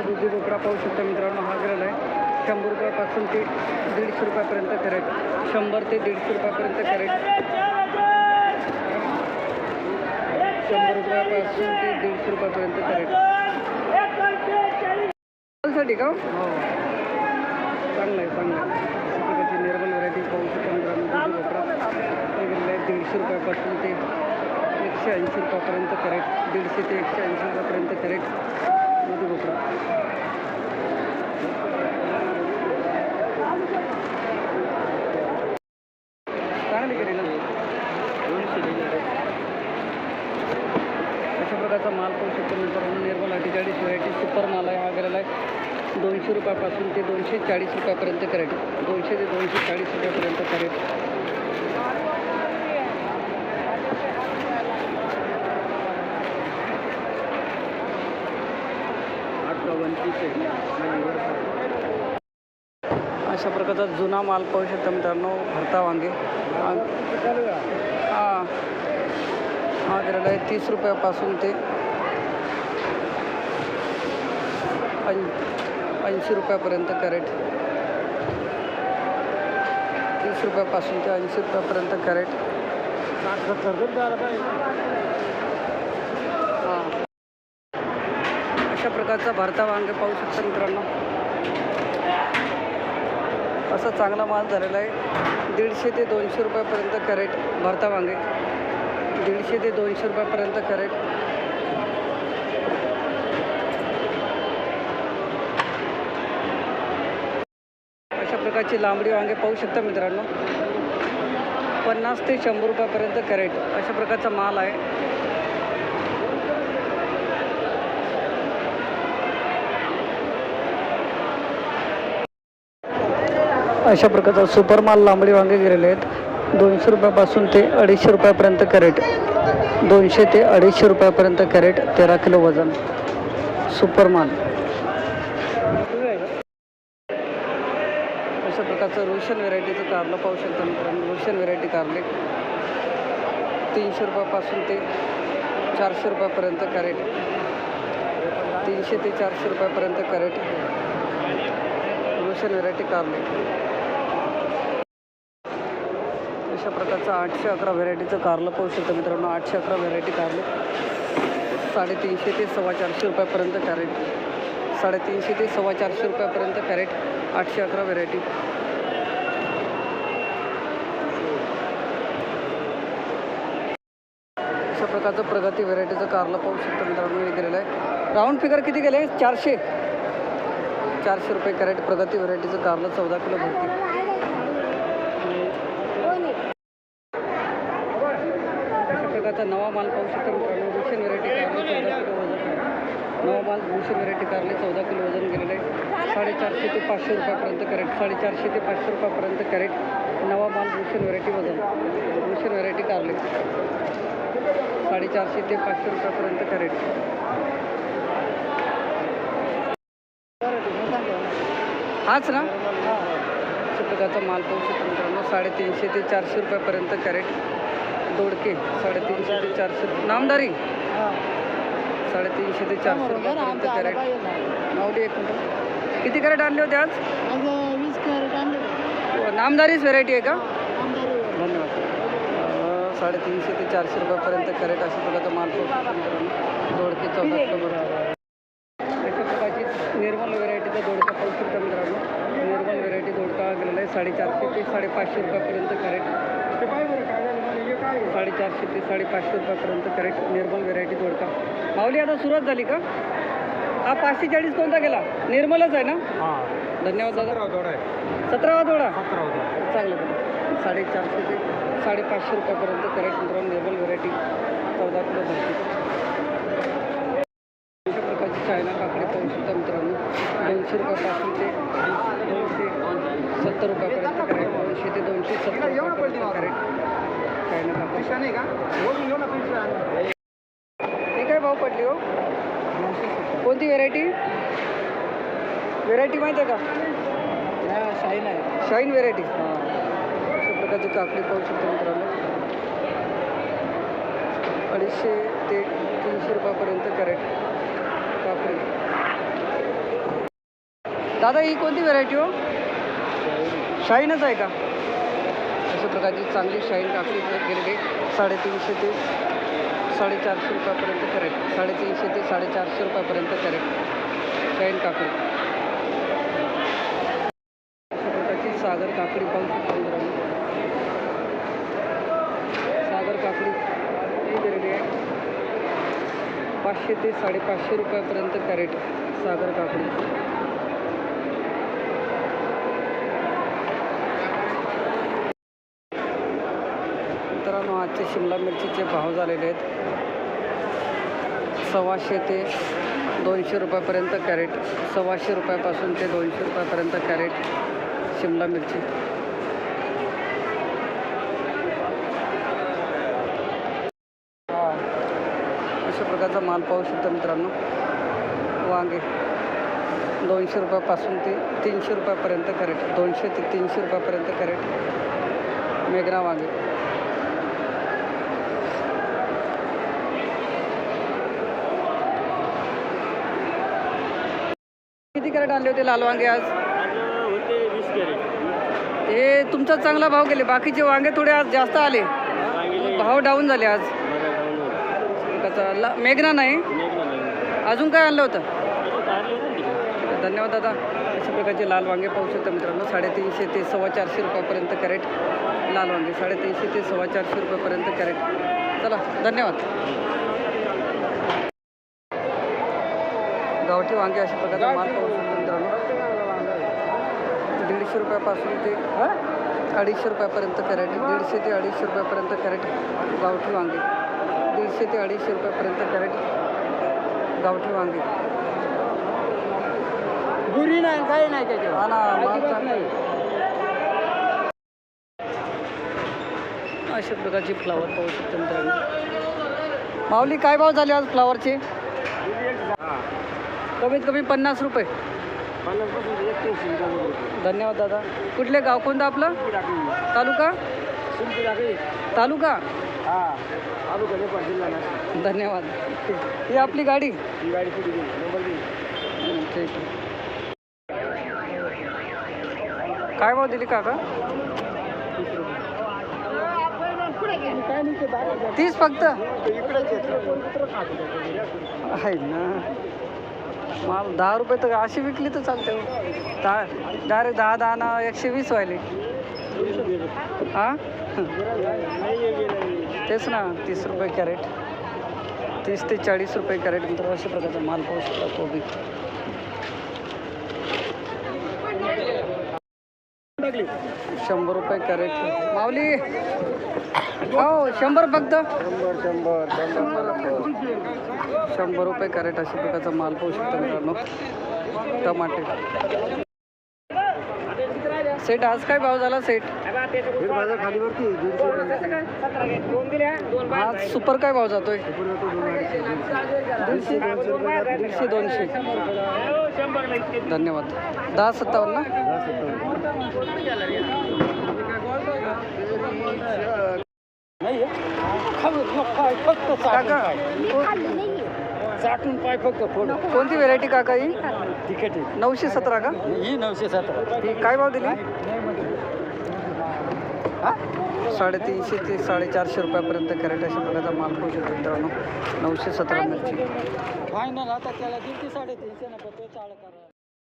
प्रकारचा दुधी भोपळा पाहू शकता मित्रांनो हा गेलेला आहे. शंभर रुपयापासून ते दीडशे रुपयापर्यंत कॅरेट. शंभर ते दीडशे रुपयापर्यंत कॅरेट. शंभर रुपयापासून ते दीडशे रुपयापर्यंत कॅरेट. साठी का? हो. चांगलं आहे चांगलं आहे. निर्मल व्हरायटी पाहू शकता मित्रांनो दुधी भोपळा आहे दीडशे रुपयापासून ते एकशे ऐंशी रुपयापर्यंत करेक्ट दीडशे ते एकशे ऐंशी रुपयापर्यंत करेक्ट दुधी भोपळा चांगली करेल अशा प्रकारचा माल पाहू शकतो मित्रांनो निर्मल अठ्ठेचाळीस व्हरायटी सुपर करायला आहे. दोनशे रुपयापासून ते दोनशे चाळीस रुपयापर्यंत कॅरेट दोनशे ते दोनशे चाळीस रुपयापर्यंत कॅरेट अशा प्रकारचा जुना माल पाहू शकता मित्रांनो भरता वांगे. हा. हा गेलेला आहे तीस रुपयापासून ते पं ऐंशी रुपयापर्यंत कॅरेट. तीस रुपयापासून ते ऐंशी रुपयापर्यंत कॅरेट. हां. अशा प्रकारचा भरता वांगे पाहू शकता मित्रांनो. असा चांगला माल झालेला आहे. दीडशे ते दोनशे रुपयापर्यंत कॅरेट भरता वांगे. दीडशे ते दोनशे रुपयापर्यंत कॅरेट अशा प्रकारची लांबडी वांगे पाहू शकता मित्रांनो. पन्नास ते शंभर रुपयापर्यंत कॅरेट अशा प्रकारचा माल आहे. अशा प्रकारचा सुपर माल लांबडी वांगे गेलेले आहेत. दोनशे रुपयापासून ते अडीचशे रुपयापर्यंत कॅरेट. दोनशे ते अडीचशे रुपयापर्यंत कॅरेट तेरा किलो वजन. सुपर माल अशा प्रकारचं रोशन व्हेरायटीचं कारलं पाहू शकता मित्रांनो. रोशन व्हेरायटी कारले. तीनशे रुपयापासून ते चारशे रुपयापर्यंत कॅरेट. तीनशे ते चारशे रुपयापर्यंत कॅरेट. रोशन व्हेरायटी कारले. अशा प्रकारचं आठशे अकरा व्हेरायटीचं कारलं पाहू शकता मित्रांनो. आठशे अकरा व्हेरायटी कारले. साडेतीनशे ते सव्वा चारशे रुपयापर्यंत कॅरेट. साडेतीनशे ते सव्वा चारशे रुपयापर्यंत कॅरेट. आठशे अकरा व्हेरायटी अशा प्रकारचं प्रगती चारला कारलं पाहू शकता मित्रांनो हे गेलेलं आहे. राऊंड फिगर किती गेले? चारशे. चारशे रुपये कॅरेट प्रगती व्हरायटीचं कारलं चौदा किलो भरती. नवा माल पाहू शकता मित्रांनो. भूषण व्हरायटी कारले चौदा किलो वजन. नवा माल भूषण व्हरायटी कारले चौदा किलो वजन गेलेलं आहे. साडेचारशे ते पाचशे रुपयापर्यंत कॅरेट साडेचारशे ते पाचशे रुपयापर्यंत कॅरेट नवा माल भूषण व्हरायटी वजन. भूषण व्हरायटी कारले साडेचारशे ते पाचशे रुपयापर्यंत कॅरेट हाच ना? प्रकारचा माल पाहू शकतो मित्रांनो साडेतीनशे ते चारशे रुपयापर्यंत कॅरेट दोडके साडेतीनशे ते चारशे नामदारी? साडेतीनशे ते चारशे रुपयापर्यंत कॅरेट माऊली एक मिनिट. किती कॅरेट आणले होते आज? वीस कॅरेट आणले नामदारीच व्हेरायटी आहे का? साडेतीनशे ते चारशे रुपयापर्यंत कॅरेट अशा प्रकारचा माल पाहू शकतो मित्रांनो. दोडके चौदा किलो बरोबर अशा प्रकारची निर्मल व्हेरायटीचा दोडका पाहू शकता मित्रांनो. निर्मल व्हेरायटी दोडका गेलेला आहे. साडेचारशे ते साडेपाचशे रुपयापर्यंत कॅरेट. साडेचारशे ते साडेपाचशे रुपयापर्यंत कॅरेट निर्मल व्हेरायटी दोडका. माऊली आता सुरुवात झाली का? हा पाचशे चाळीस कोणता गेला निर्मलच आहे ना? धन्यवाद दादा. सतरावा दोडा चांगलं चांगलं. साडेचारशे ते साडेपाचशे रुपयापर्यंत कॅरेट मित्रांनो निर्मल व्हेरायटी चौदा किलो भरती. अशा प्रकारची चायना काकडी पाहू शकता मित्रांनो. दोनशे रुपयापासून ते दोनशे सत्तर रुपयापर्यंत कॅरेट दोनशे ते दोनशे सत्तर रुपयापर्यंत कॅरेट चायना काकडी. हे काय भाव पडली हो? कोणती व्हेरायटी व्हेरायटी माहिती आहे का शाईन आहे. शाईन व्हेरायटी प्रकारची काकडी पाहू शकतो मित्रांनो. अडीचशे ते तीनशे रुपयापर्यंत कॅरेट काकडी. दादा ही कोणती व्हरायटी हो? शाईनच आहे का? अशा प्रकारची चांगली शाईन काकडी गेलेली साडेतीनशे ते साडेचारशे रुपयापर्यंत कॅरेट. साडेतीनशे ते साडेचारशे रुपयापर्यंत कॅरेट. शाईन काकडी. अशा प्रकारची सागर काकडी पाहू शकतो मित्रांनो. काकडी गेलेली आहे? पाचशे ते साडेपाचशे रुपयापर्यंत कॅरेट सागर काकडी. मित्रांनो आजचे शिमला मिरचीचे भाव झालेले आहेत. सव्वाशे ते दोनशे रुपयापर्यंत कॅरेट सव्वाशे रुपयापासून ते दोनशे रुपयापर्यंत कॅरेट शिमला मिरची. अशा प्रकारचा माल पाहू शकता मित्रांनो. वांगे दोनशे रुपयापासून ते तीनशे रुपयापर्यंत कॅरेट दोनशे ते तीनशे रुपयापर्यंत कॅरेट. मेघना वांगे. किती कॅरेट आणले होते लाल वांगे आज? हे तुमचा चांगला भाव गेले. बाकीचे वांगे थोडे आज जास्त आले. भाव डाऊन झाले आज. कचा ला मेघना नाही. अजून काय आणलं होतं? धन्यवाद दादा. अशा प्रकारचे लाल वांगे पाहू शकता मित्रांनो. साडेतीनशे ते सव्वा चारशे रुपयापर्यंत कॅरेट लाल वांगे. साडेतीनशे ते सव्वा चारशे रुपयापर्यंत कॅरेट. चला धन्यवाद. गावठी वांगे अशा प्रकारचा माल पाहू शकतो मित्रांनो. दीडशे रुपयापासून ते अडीचशे रुपयापर्यंत कॅरेट. दीडशे ते अडीचशे रुपयापर्यंत कॅरेट गावठी वांगे. दीडशे ते अडीचशे रुपयापर्यंत कॅरेट गावठी वांगे. गुरी नाही काही नाही त्याच्यावर हा ना. अशा प्रकारची फ्लावर पाहू शकतो मित्रांनो. माऊली काय भाव झाले आज फ्लावरचे कमीत कमी पन्नास रुपये. धन्यवाद दादा. कुठले गाव? कोणतं आपलं? तालुका? तालुका? धन्यवाद. ही आपली गाडी? ठीक आहे. काय भाव दिली काका? तीस फक्त? आहे ना. माल दहा रुपये तर अशी विकली तर चालते. दहा डायरेक्ट दहा दहा ना एकशे वीस व्हायले. हा? तेच ना तीस रुपये कॅरेट. तीस ते चाळीस रुपये कॅरेट नंतर अशा प्रकारचा माल पाहू शकता कोबी शंभर रुपये कॅरेट. माऊली. हो शंभर फक्त. शंभर शंभर शंभर शंभर रुपये कॅरेट अशा प्रकारचा माल पाहू शकता मित्रांनो. टमाटे. सेट आज काय भाव झाला सेट? खालीवरती आज सुपर काय भाव जातोय? दीडशे दीडशे दोनशे. धन्यवाद. दहा सत्तावन्न ना? काका साठून पाय फक्त फोड कोणती व्हेरायटी काका ही? तिकीट नऊशे सतरा का? ही नऊशे सतरा. ही काय भाव दिली? साडेतीनशे ते साडेचारशे रुपयापर्यंत कॅरेट अशा प्रकारचा माल होऊ शकतो मित्रांनो. नऊशे सतरा मिरची. फायनल आता त्याला दीडशे साडेतीनशे ना तो चाळ करा